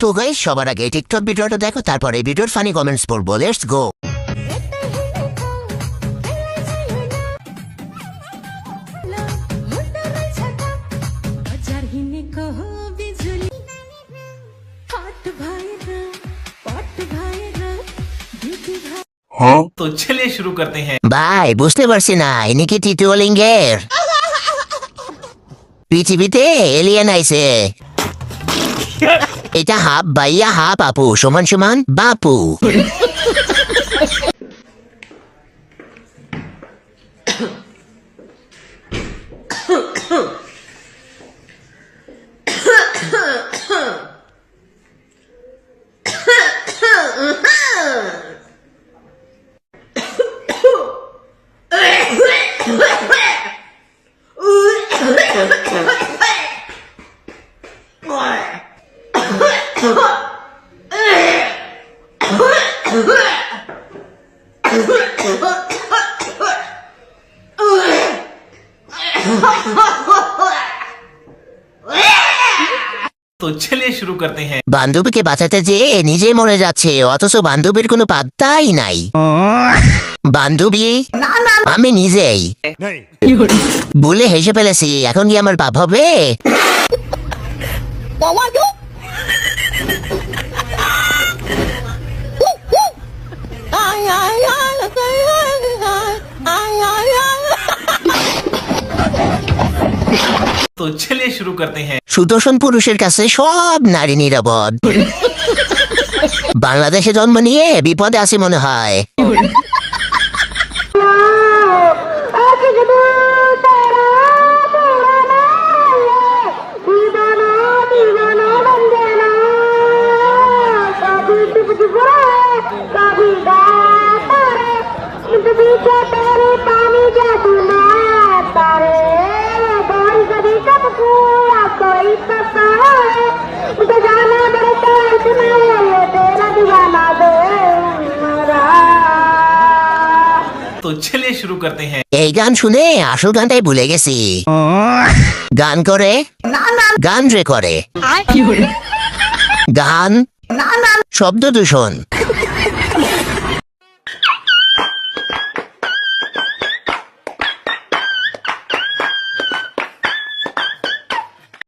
তো গাইস সবার আগে টিকটক ভিডিওটা দেখো তারপরে ভিডিওর ফানি কমেন্টস পড়ব। লেটস গো তো চলে শুরু করতে হ্যাঁ ভাই বুঝতে পারছি না ইনি কি তৃতীয় পৃথিবীতে এলিয়েন আইসে এটা হাপ বাইয়া হাফ বাপু। সমান সমান বাপু। তো চলিয়ে শুরু করতে হ্যাঁ বান্ধবীকে বাঁচাতে যেয়ে এ নিজেই মরে যাচ্ছে অথচ বান্ধবীর কোনো পাত্তাই নাই। বান্ধবী আমি নিজেই। বলে হেসে ফেলেছি এখন কি আমার পাপ হবে? তো চলে শুরু করতে হ্যাঁ সুদর্শন পুরুষের কাছে সব নারী নিরাপদ। বাংলাদেশে জন্ম নিয়ে বিপদে আছে মনে হয়। তো চলে শুরু করতে হ্যাঁ। এই গান শুনে আসল গানটাই ভুলে গেছি। গান করে? গান রে করে। গান? শব্দ দূষণ।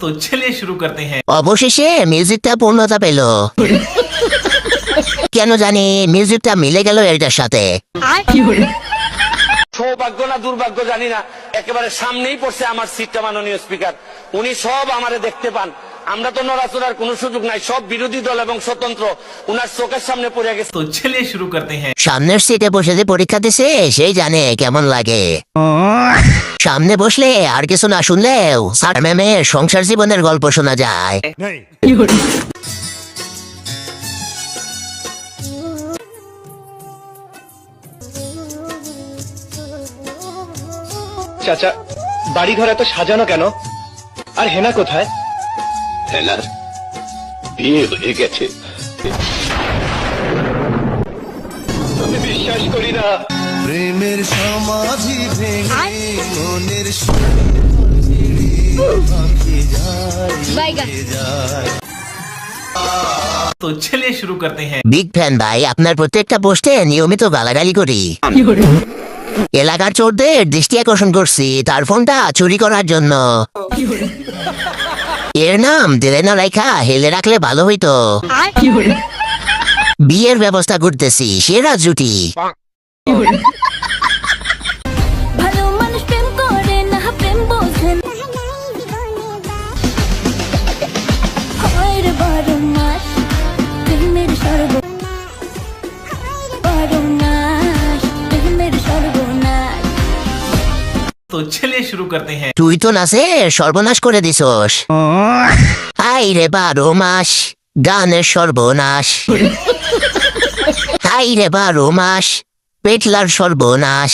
তো চলিয়ে শুরু করতে हैं। অবশেষে মিউজিকটা পূর্ণতা পেল। কেন জানি মিউজিকটা মিলে গেল এটার সাথে। সৌভাগ্য না দুর্ভাগ্য জানি না। একেবারে সামনেই পড়ছে আমার সিটটা মাননীয় স্পিকার উনি সব আমারে দেখতে পান। আমরা তো নড়াচড়ার কোন সুযোগ নাই সব বিরোধী দল এবং স্বতন্ত্র। উনার চোখের সামনে পড়ে গেছে। তো ছেলে শুরু করতে হ্যাঁ। সামনের সিটে বসে যে পরীক্ষা দিছে সেই জানে কেমন লাগে। সামনে বসলে আর কিছু না শুনলেও স্যার ম্যামের সংসার জীবনের গল্প শোনা যায়। চাচা বাড়ি ঘর এত সাজানো কেন? আর হেনা কোথায়? হেনার বিয়ে হয়ে গেছে। আমি বিশ্বাস করি না। প্রেমের সমাধি ভেঙে মনের তো শুরু করতে হ্যাঁ। বিগ ফ্যান ভাই আপনার প্রত্যেকটা পোস্টে নিয়মিত গালাগালি করি। এলাকার চোরদের দৃষ্টি আকর্ষণ করছি তার ফোনটা চুরি করার জন্য। এর নাম দিলে না রাইখা হেলে রাখলে ভালো হইতো। বিয়ের ব্যবস্থা করতেছি সেরা জুটি। তো চলে শুরু করতে হ্যাঁ তুই তো নাচে সর্বনাশ করে দিছস। আই রে বারো মাস গানের সর্বনাশ। হাই রে বারো মাস পেটলার সর্বনাশ।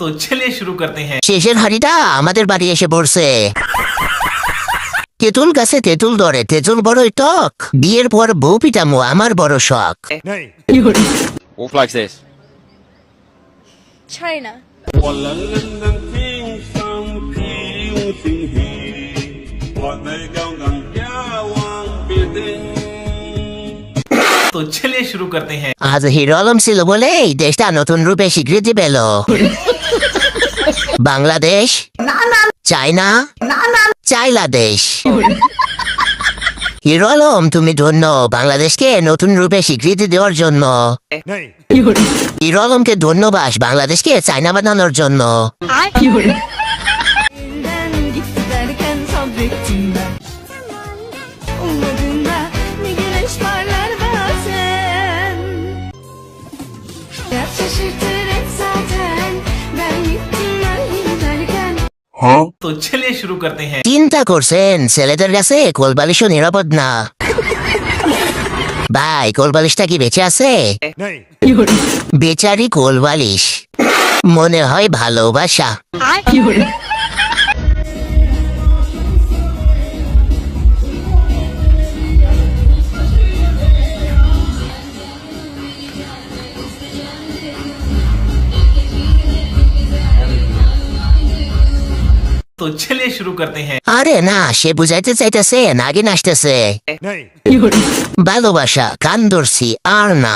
তো চলে শুরু করতে হ্যাঁ শেষের হাড়িটা আমাদের বাড়ি এসে পড়ছে। তেঁতুল গাছে তেঁতুল ধরে তেঁতুল বড় টক। বিয়ের পর বউ পিটামো আমার বড় শখ। তো চলে শুরু করতে হ্যাঁ আজ হিরো আলম ছিল বলেই দেশটা নতুন রূপে স্বীকৃতি পেল। বাংলাদেশ চায়না চাইলা দেশ হিরো আলম তুমি ধন্য। বাংলাদেশকে নতুন রূপে স্বীকৃতি দেওয়ার জন্য। হিরো আলমকে ধন্যবাদ বাংলাদেশকে চায়না বানানোর জন্য। Elinden হ্যাঁ তো ছেলে শুরু করতে হ্যাঁ চিন্তা করছেন ছেলেদের কাছে কোলবালিশও নিরাপদ না। ভাই কোলবালিশটা কি বেঁচে আছে? বেচারি কোলবালিশ মনে হয় ভালোবাসা। तो चलिए शुरू करते हैं আরে না সে বুঝাইতে চাইতেছে নাগিন আসতেছে ভালোবাসা কান ধরছি আর না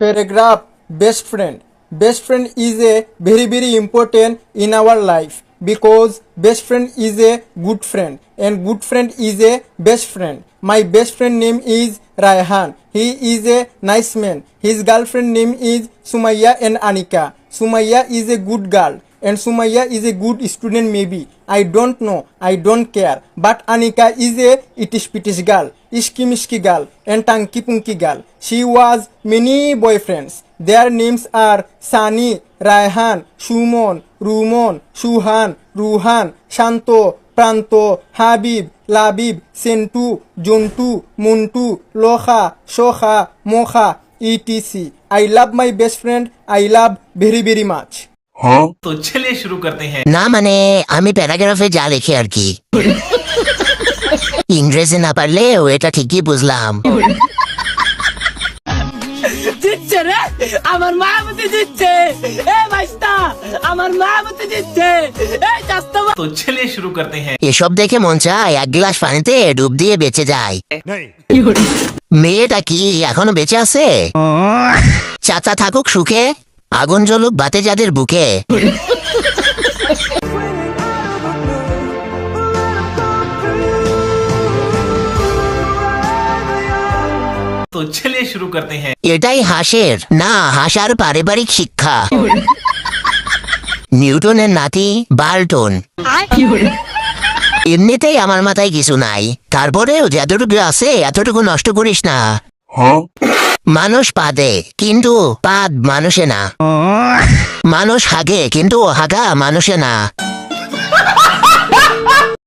Paragraph Best friend. Best friend is a very very important in our life because best friend is a good friend and good friend is a best friend. My best friend name is Raihan. He is a nice man. His girlfriend name is Sumaya and Anika. Sumaya is a good girl And Sumaya is a good student maybe. I don't know. I don't care. But Anika is a itish pitish girl, ishki mishki girl, and tanki punki girl. She was many boyfriends. Their names are Sani, Raihan, Shumon, Rumon, Shuhan, Ruhan, Shanto, Pranto, Habib, Labib, Sentu, Juntu, Muntu, Loha, Shoha, Moha, etc. I love my best friend. I love very very হ্যাঁ তো চলে শুরু করতে হ্যাঁ না মানে আমি প্যারাগ্রাফে যা লিখি আর কি ইংরেজি না পারলেও এটা ঠিকই বুঝলাম জিতছে রে আমার মাহমুদি জিতছে এ মাস্তা আমার মাহমুদি জিতছে এ চাস্তা তো চলে শুরু করতে হ্যাঁ এসব দেখে মন চায় এক গ্লাস পানিতে ডুব দিয়ে বেঁচে যায় মেয়েটা কি এখনও বেঁচে আছে চাচা থাকুক সুখে আগুন জ্বলুক বাতে যাদের বুকে। তো চলিয়ে শুরু করতে হ্যাঁ এটাই হাসের না হাসার পারিবারিক শিক্ষা। নিউটনের নাতি বার্টন এমনিতেই আমার মাথায় কিছু নাই। তারপরেও যতটুকু আছে এতটুকু নষ্ট করিস না। হ্যাঁ? মানুষ পাদে কিন্তু পাদ মানুষে না। মানুষ হাগে কিন্তু হাগা মানুষে না।